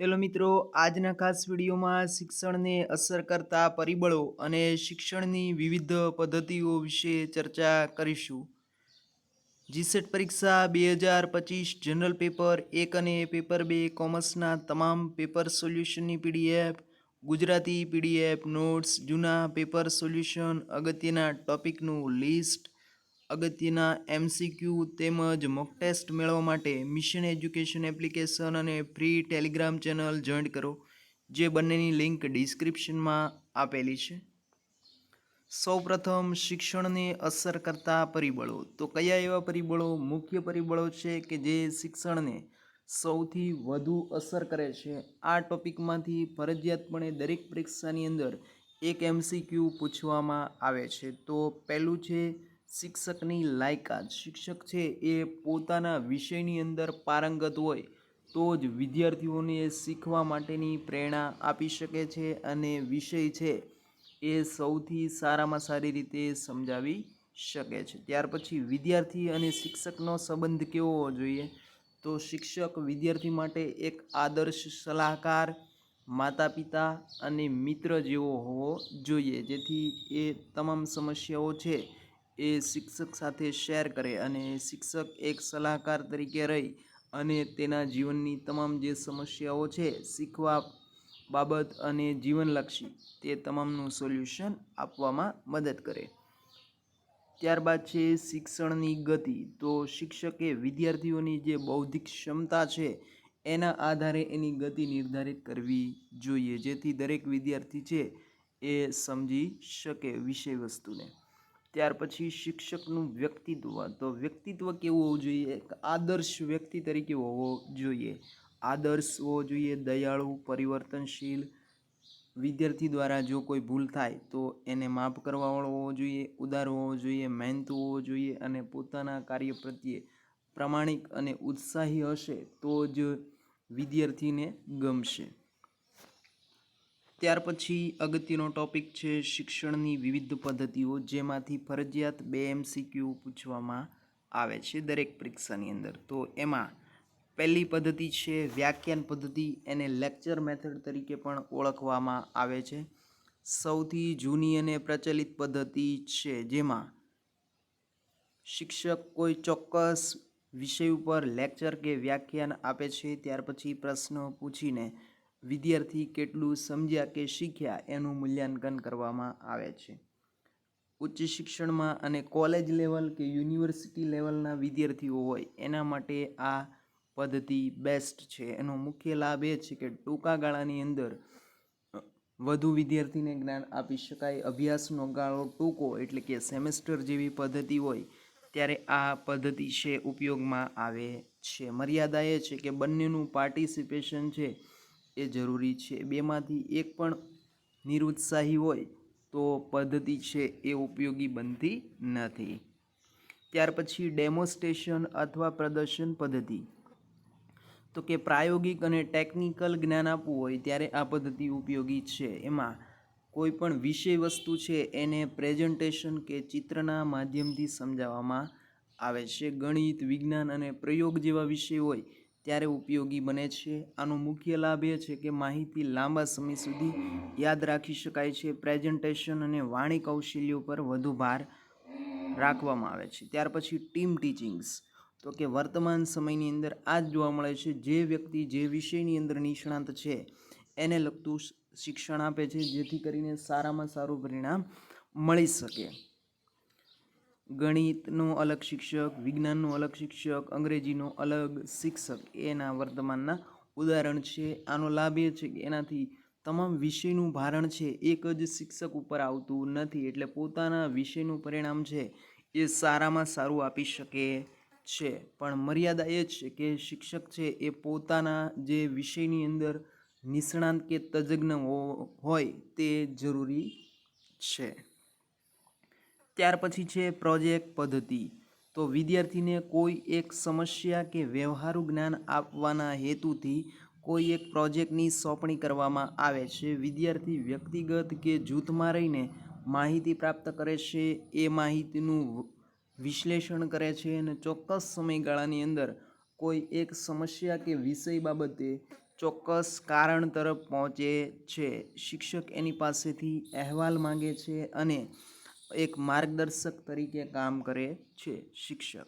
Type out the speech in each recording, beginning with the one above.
Hello મિત્રો, આજના ખાસ વિડીયોમાં શિક્ષણને અસર કરતા પરિબળો અને શિક્ષણની વિવિધ પદ્ધતિઓ વિશે ચર્ચા કરીશું. જીસેટ પરીક્ષા બે હજાર પચીસ જનરલ પેપર એક અને પેપર બે કોમર્સના તમામ પેપર સોલ્યુશનની પીડીએફ, ગુજરાતી પીડીએફ, નોટ્સ, જૂના પેપર સોલ્યુશન, અગત્યના ટોપિકનું લિસ્ટ અગત્યના એમસીક્યુ તેમજ મોક ટેસ્ટ મેળવવા માટે મિશન એજ્યુકેશન એપ્લિકેશન અને ફ્રી ટેલિગ્રામ ચેનલ જોઈન કરો, જે બંનેની લિંક ડિસ્ક્રિપ્શનમાં આપેલી છે. સૌપ્રથમ, શિક્ષણને અસર કરતા પરિબળો. તો કયા એવા પરિબળો? મુખ્ય પરિબળો છે કે જે શિક્ષણને સૌથી વધુ અસર કરે છે? આ ટોપિકમાંથી ફરજિયાતપણે દરેક પરીક્ષાની અંદર એક એમસીક્યુ પૂછવામાં આવે છે. તો પહેલું છે શિક્ષકની લાયકાત. શિક્ષક છે એ પોતાના વિષયની અંદર પારંગત હોય તો જ વિદ્યાર્થીઓને શીખવા માટેની પ્રેરણા આપી શકે છે અને વિષય છે એ સૌથી સારામાં સારી રીતે સમજાવી શકે છે. ત્યાર પછી વિદ્યાર્થી અને શિક્ષકનો સંબંધ કેવો હોવો જોઈએ? તો શિક્ષક વિદ્યાર્થી માટે એક આદર્શ સલાહકાર માતા પિતા અને મિત્ર જેવો હોવો જોઈએ. જેથી એ તમામ સમસ્યાઓ છે એ શિક્ષક સાથે શેર કરે અને શિક્ષક એક સલાહકાર તરીકે રહી અને તેના જીવનની તમામ જે સમસ્યાઓ છે શીખવા બાબત અને જીવનલક્ષી તે તમામનું સોલ્યુશન આપવામાં મદદ કરે. ત્યારબાદ છે શિક્ષણની ગતિ. તો શિક્ષકે વિદ્યાર્થીઓની જે બૌદ્ધિક ક્ષમતા છે એના આધારે એની ગતિ નિર્ધારિત કરવી જોઈએ, જેથી દરેક વિદ્યાર્થી છે એ સમજી શકે વિષય વસ્તુને ત્યાર પછી શિક્ષકનું વ્યક્તિત્વ. તો વ્યક્તિત્વ કેવું હોવું જોઈએ? આદર્શ વ્યક્તિ તરીકે હોવો જોઈએ. આદર્શ હોવો જોઈએ, દયાળુ, પરિવર્તનશીલ. વિદ્યાર્થી દ્વારા જો કોઈ ભૂલ થાય, તો એને માફ કરવાવાળો હોવો જોઈએ ઉદાર હોવો જોઈએ, મહેનતુ હોવો જોઈએ અને પોતાના કાર્ય પ્રત્યે પ્રામાણિક અને ઉત્સાહી હશે તો જ વિદ્યાર્થીને ગમશે. ત્યાર પછી અગત્યનો ટોપિક છે શિક્ષણની વિવિધ પદ્ધતિઓ, જેમાંથી ફરજિયાત બે એમસીક્યુ પૂછવામાં આવે છે દરેક પરીક્ષાની અંદર. તો એમાં પહેલી પદ્ધતિ છે વ્યાખ્યાન પદ્ધતિ. એને લેક્ચર મેથડ તરીકે પણ ઓળખવામાં આવે છે. સૌથી જૂની અને પ્રચલિત પદ્ધતિ છે જેમાં શિક્ષક કોઈ ચોક્કસ વિષય ઉપર લેક્ચર કે વ્યાખ્યાન આપે છે. ત્યાર પછી પ્રશ્ન પૂછીને વિદ્યાર્થી કેટલું સમજ્યા કે શીખ્યા એનું મૂલ્યાંકન કરવામાં આવે છે. ઉચ્ચ શિક્ષણમાં અને કોલેજ લેવલ કે યુનિવર્સિટી લેવલના વિદ્યાર્થીઓ હોય, એના માટે આ પદ્ધતિ બેસ્ટ છે. એનો મુખ્ય લાભ એ છે કે ટૂંકા ગાળાની અંદર વધુ વિદ્યાર્થીને જ્ઞાન આપી શકાય. અભ્યાસનો ગાળો ટૂંકો એટલે કે સેમેસ્ટર જેવી પદ્ધતિ હોય, ત્યારે આ પદ્ધતિ છે ઉપયોગમાં આવે છે. મર્યાદા એ છે કે બંનેનું પાર્ટિસિપેશન છે એ જરૂરી છે. બેમાંથી એક પણ નિરુત્સાહી હોય તો પદ્ધતિ છે એ ઉપયોગી બનતી નથી. ત્યાર પછી ડેમોસ્ટ્રેશન અથવા પ્રદર્શન પદ્ધતિ. તો કે પ્રાયોગિક અને ટેકનિકલ જ્ઞાન આપવું હોય ત્યારે આ પદ્ધતિ ઉપયોગી છે. એમાં કોઈ પણ વિષય વસ્તુ છે એને પ્રેઝન્ટેશન કે ચિત્રના માધ્યમથી સમજાવવામાં આવે છે. ગણિત, વિજ્ઞાન અને પ્રયોગ જેવા વિષય હોય ત્યારે ઉપયોગી બને છે. આનો મુખ્ય લાભ એ છે કે માહિતી લાંબા સમય સુધી યાદ રાખી શકાય છે. પ્રેઝન્ટેશન અને વાણી કૌશલ્યો પર વધુ ભાર રાખવામાં આવે છે. ત્યાર પછી ટીમ ટીચિંગ્સ. તો કે વર્તમાન સમયની અંદર આ જ જોવા મળે છે. જે વ્યક્તિ જે વિષયની અંદર નિષ્ણાત છે, એને લગતું શિક્ષણ આપે છે, જેથી કરીને સારામાં સારું પરિણામ મળી શકે. ગણિતનો અલગ શિક્ષક, વિજ્ઞાનનો અલગ શિક્ષક, અંગ્રેજીનો અલગ શિક્ષક, એના વર્તમાનના ઉદાહરણ છે. આનો લાભ એ છે કે એનાથી તમામ વિષયનું ભારણ છે. એક જ શિક્ષક ઉપર આવતું નથી એટલે પોતાના વિષયનું પરિણામ છે એ સારામાં સારું આપી શકે છે. પણ મર્યાદા એ છે કે શિક્ષક છે એ પોતાના જે વિષયની અંદર નિષ્ણાંત કે તજજ્ઞ હોય તે જરૂરી છે. ત્યાર પછી છે પ્રોજેક્ટ પદ્ધતિ. તો વિદ્યાર્થીને કોઈ એક સમસ્યા કે વ્યવહારુ જ્ઞાન આપવાના હેતુથી કોઈ એક પ્રોજેક્ટની સોંપણી કરવામાં આવે છે. વિદ્યાર્થી વ્યક્તિગત કે જૂથમાં રહીને માહિતી પ્રાપ્ત કરે છે, એ માહિતીનું વિશ્લેષણ કરે છે અને ચોક્કસ સમયગાળાની અંદર કોઈ એક સમસ્યા કે વિષય બાબતે ચોક્કસ કારણ તરફ પહોંચે છે. શિક્ષક એની પાસેથી અહેવાલ માંગે છે અને એક માર્ગદર્શક તરીકે કામ કરે છે શિક્ષક.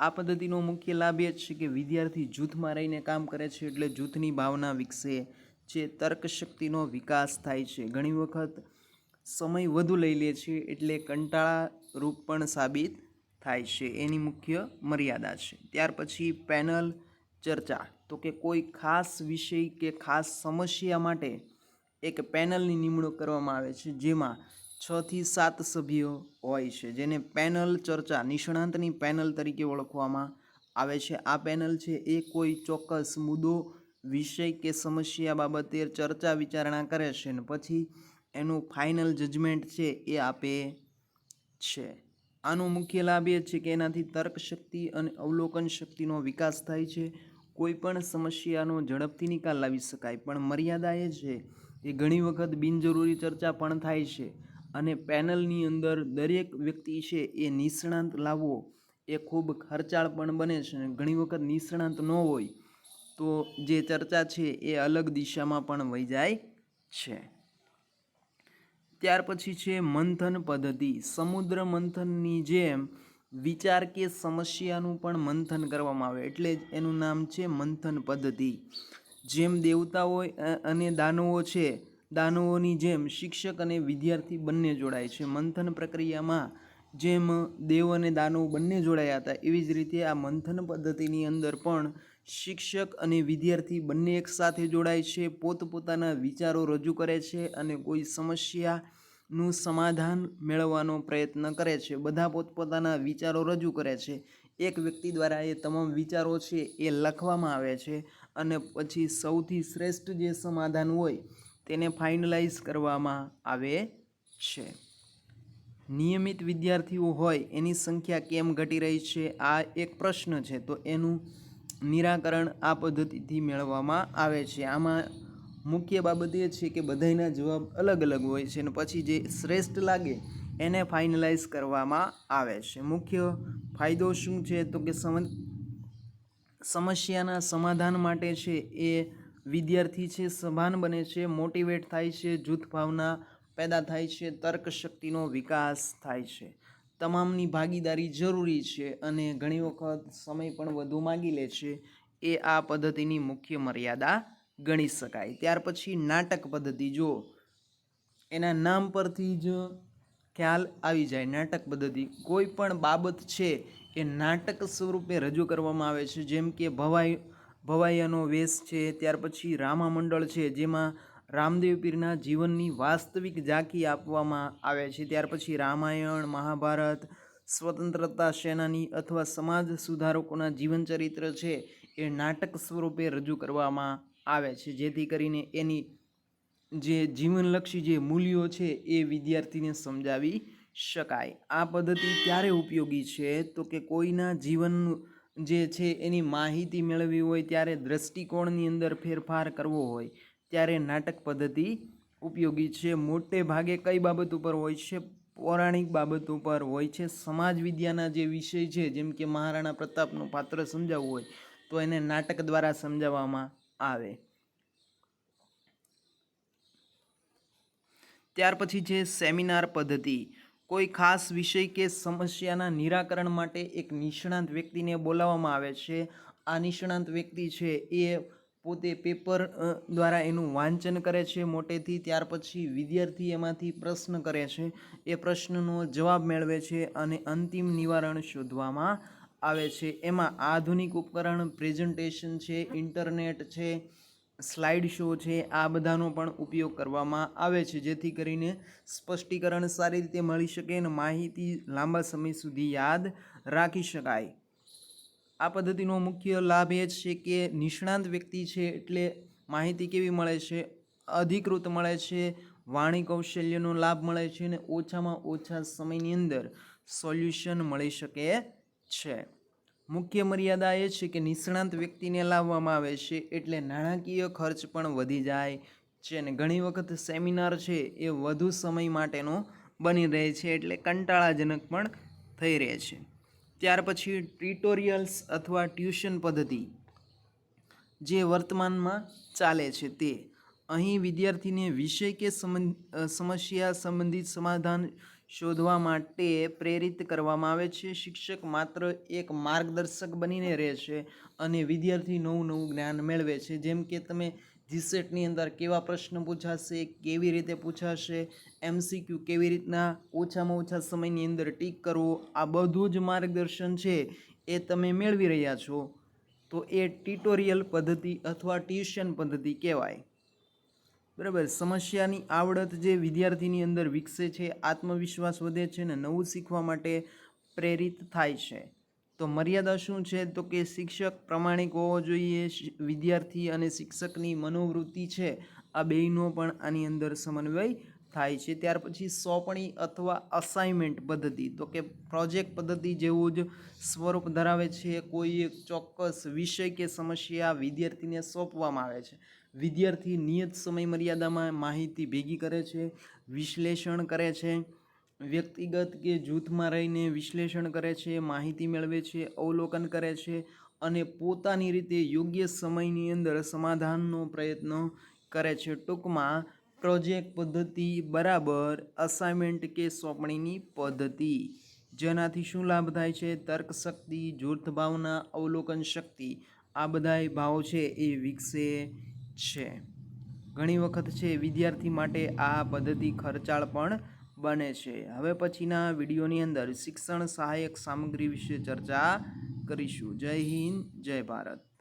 આ પદ્ધતિનો મુખ્ય લાભ એ છે કે વિદ્યાર્થી જૂથમાં રહીને કામ કરે છે એટલે જૂથની ભાવના વિકસે છે, તર્કશક્તિનો વિકાસ થાય છે. ઘણી વખત સમય વધુ લઈ લે છે એટલે કંટાળારૂપ પણ સાબિત થાય છે. એની મુખ્ય મર્યાદા છે. ત્યાર પછી પેનલ ચર્ચા. તો કે કોઈ ખાસ વિષય કે ખાસ સમસ્યા માટે એક પેનલની નિમણૂક કરવામાં આવે છે, જેમાં છ થી સાત સભ્યો હોય છે, જેને પેનલ ચર્ચા, નિષ્ણાંતની પેનલ તરીકે ઓળખવામાં આવે છે. આ પેનલ છે, એ કોઈ ચોક્કસ મુદ્દો વિષય કે સમસ્યા બાબતે ચર્ચા વિચારણા કરે છે ને પછી એનું ફાઇનલ જજમેન્ટ છે, એ આપે છે. આનો મુખ્ય લાભ એ છે કે એનાથી તર્ક શક્તિ અને અવલોકન શક્તિનો વિકાસ થાય છે. કોઈપણ સમસ્યાનો ઝડપથી નિકાલ લાવી શકાય, પણ મર્યાદા એ છે, એ ઘણી વખત બિનજરૂરી ચર્ચા પણ થાય છે. અને પેનલની અંદર દરેક વ્યક્તિ છે એ નિષ્ણાંત લાવવો એ ખૂબ ખર્ચાળ પણ બને છે ઘણી વખત નિષ્ણાંત ન હોય તો જે ચર્ચા છે એ અલગ દિશામાં પણ વહી જાય છે. ત્યાર પછી છે મંથન પદ્ધતિ. સમુદ્ર મંથનની જેમ વિચાર કે સમસ્યાનું પણ મંથન કરવામાં આવે એટલે જ એનું નામ છે મંથન પદ્ધતિ. જેમ દેવતા હોય અને દાનવો છે દાનવોની જેમ શિક્ષક અને વિદ્યાર્થી બંને જોડાય છે. મંથન પ્રક્રિયામાં જેમ દેવ અને દાનવ બંને જોડાયા હતા, એવી જ રીતે આ મંથન પદ્ધતિની અંદર પણ શિક્ષક અને વિદ્યાર્થી બંને એકસાથે જોડાય છે, પોતપોતાના વિચારો રજૂ કરે છે અને કોઈ સમસ્યાનું સમાધાન મેળવવાનો પ્રયત્ન કરે છે. બધા પોતપોતાના વિચારો રજૂ કરે છે. એક વ્યક્તિ દ્વારા એ તમામ વિચારો છે એ લખવામાં આવે છે અને પછી સૌથી શ્રેષ્ઠ જે સમાધાન હોય તેને ફાઇનલાઇઝ કરવામાં આવે છે. નિયમિત વિદ્યાર્થીઓ હોય એની સંખ્યા કેમ ઘટી રહી છે? આ એક પ્રશ્ન છે. તો એનું નિરાકરણ આ પદ્ધતિથી મેળવવામાં આવે છે. આમાં મુખ્ય બાબત એ છે કે બધાયના જવાબ અલગ અલગ હોય છે અને પછી જે શ્રેષ્ઠ લાગે એને ફાઇનલાઇઝ કરવામાં આવે છે. મુખ્ય ફાયદો શું છે? તો કે સમ, સમસ્યાના સમાધાન માટે છે એ વિદ્યાર્થી છે સભાન બને છે મોટિવેટ થાય છે, જૂથ ભાવના પેદા થાય છે, તર્ક શક્તિનો વિકાસ થાય છે. તમામની ભાગીદારી જરૂરી છે અને ઘણી વખત સમય પણ વધુ માગી લે છે. એ આ પદ્ધતિની મુખ્ય મર્યાદા ગણી શકાય. ત્યાર પછી નાટક પદ્ધતિ. જો એના નામ પરથી જ ખ્યાલ આવી જાય, નાટક પદ્ધતિ. કોઈ પણ બાબત છે એ નાટક સ્વરૂપે રજૂ કરવામાં આવે છે. જેમ કે ભવાઈ ભવાઈયાનો વેશ છે, ત્યાર પછી રામા મંડળ છે, જેમાં રામદેવ પીરના જીવનની વાસ્તવિક ઝાંકી આપવામાં આવે છે. ત્યાર પછી રામાયણ, મહાભારત, સ્વતંત્રતા સેનાની અથવા સમાજ સુધારકોના જીવનચરિત્ર છે, એ નાટક સ્વરૂપે રજૂ કરવામાં આવે છે. જેથી કરીને એની જે જીવનલક્ષી જે મૂલ્યો છે, એ વિદ્યાર્થીને સમજાવી શકાય. આ પદ્ધતિ ત્યારે ઉપયોગી છે? તો કે કોઈના જીવન જે છે એની માહિતી મેળવવી હોય ત્યારે દ્રષ્ટિકોણની અંદર ફેરફાર કરવો હોય, ત્યારે નાટક પદ્ધતિ ઉપયોગી છે. મોટે ભાગે કઈ બાબત ઉપર હોય છે? પૌરાણિક બાબત ઉપર હોય છે. સમાજ વિદ્યાના જે વિષય છે, જેમ કે મહારાણા પ્રતાપનું પાત્ર સમજાવવું હોય, તો એને નાટક દ્વારા સમજાવવામાં આવે. ત્યાર પછી છે સેમિનાર પદ્ધતિ. કોઈ ખાસ વિષય કે સમસ્યાના નિરાકરણ માટે એક નિષ્ણાંત વ્યક્તિને બોલાવવામાં આવે છે. આ નિષ્ણાંત વ્યક્તિ છે એ પોતે પેપર દ્વારા એનું વાંચન કરે છે મોટેથી, ત્યાર પછી વિદ્યાર્થી એમાંથી પ્રશ્ન કરે છે. એ પ્રશ્નનો જવાબ મેળવે છે અને અંતિમ નિવારણ શોધવામાં આવે છે. એમાં આધુનિક ઉપકરણ, પ્રેઝન્ટેશન છે, ઇન્ટરનેટ છે સ્લાઇડ શો છે, આ બધાનો પણ ઉપયોગ કરવામાં આવે છે, જેથી કરીને સ્પષ્ટીકરણ સારી રીતે મળી શકે અને માહિતી લાંબા સમય સુધી યાદ રાખી શકાય. આ પદ્ધતિનો મુખ્ય લાભ એ છે કે નિષ્ણાંત વ્યક્તિ છે એટલે માહિતી કેવી મળે છે, અધિકૃત મળે છે, વાણી કૌશલ્યનો લાભ મળે છે અને ઓછામાં ઓછા સમયની અંદર સોલ્યુશન મળી શકે છે. મુખ્ય મર્યાદા એ છે કે નિષ્ણાંત વ્યક્તિને લાવવામાં આવે છે એટલે નાણાકીય ખર્ચ પણ વધી જાય છે અને ઘણી વખત સેમિનાર છે એ વધુ સમય માટેનો બની રહે છે એટલે કંટાળાજનક પણ થઈ રહે છે. ત્યાર પછી ટ્યુટોરિયલ્સ અથવા ટ્યુશન પદ્ધતિ જે વર્તમાનમાં ચાલે છે તે. અહીં વિદ્યાર્થીને વિષય કે સમસ્યા સંબંધિત સમાધાન શોધવા માટે પ્રેરિત કરવામાં આવે છે. શિક્ષક માત્ર એક માર્ગદર્શક બનીને રહે છે અને વિદ્યાર્થી નવું નવું જ્ઞાન મેળવે છે. જેમ કે તમે જીસેટની અંદર કેવા પ્રશ્ન પૂછાશે, કેવી રીતે પૂછાશે, એમસીક્યુ કેવી રીતના ઓછામાં ઓછા સમયની અંદર ટીક કરવો, આ બધું જ માર્ગદર્શન છે એ તમે મેળવી રહ્યા છો. તો એ ટ્યુટોરિયલ પદ્ધતિ અથવા ટ્યુશન પદ્ધતિ કહેવાય. બરાબર, સમસ્યાની આવડત જે વિદ્યાર્થીની અંદર વિકસે છે, આત્મવિશ્વાસ વધે છે ને નવું શીખવા માટે પ્રેરિત થાય છે. તો મર્યાદા શું છે? તો કે શિક્ષક પ્રમાણિક હોવો જોઈએ વિદ્યાર્થી અને શિક્ષકની મનોવૃત્તિ છે. આ બેયનો પણ આની અંદર સમન્વય થાય છે, ત્યાર પછી સોંપણી અથવા અસાઇનમેન્ટ પદ્ધતિ. તો કે પ્રોજેક્ટ પદ્ધતિ જેવું જ સ્વરૂપ ધરાવે છે, કોઈ એક ચોક્કસ વિષય કે સમસ્યા વિદ્યાર્થીને સોંપવામાં આવે છે. વિદ્યાર્થી નિયત સમય મર્યાદામાં માહિતી ભેગી કરે છે, વિશ્લેષણ કરે છે, વ્યક્તિગત કે જૂથમાં રહીને વિશ્લેષણ કરે છે, માહિતી મેળવે છે, અવલોકન કરે છે અને પોતાની રીતે યોગ્ય સમયની અંદર સમાધાનનો પ્રયત્ન કરે છે. ટૂંકમાં પ્રોજેક્ટ પદ્ધતિ બરાબર અસાઇનમેન્ટ કે સોંપણીની પદ્ધતિ. જેનાથી શું લાભ થાય છે? તર્ક શક્તિ, જૂથ ભાવના, અવલોકન શક્તિ. આ બધાય ભાવો છે એ વિકસે છે. ઘણી વખત છે વિદ્યાર્થી માટે આ પદ્ધતિ ખર્ચાળ પણ બને છે. હવે પછીના વિડીયોની અંદર શિક્ષણ સહાયક સામગ્રી વિશે ચર્ચા કરીશું. જય હિન્દ, જય ભારત.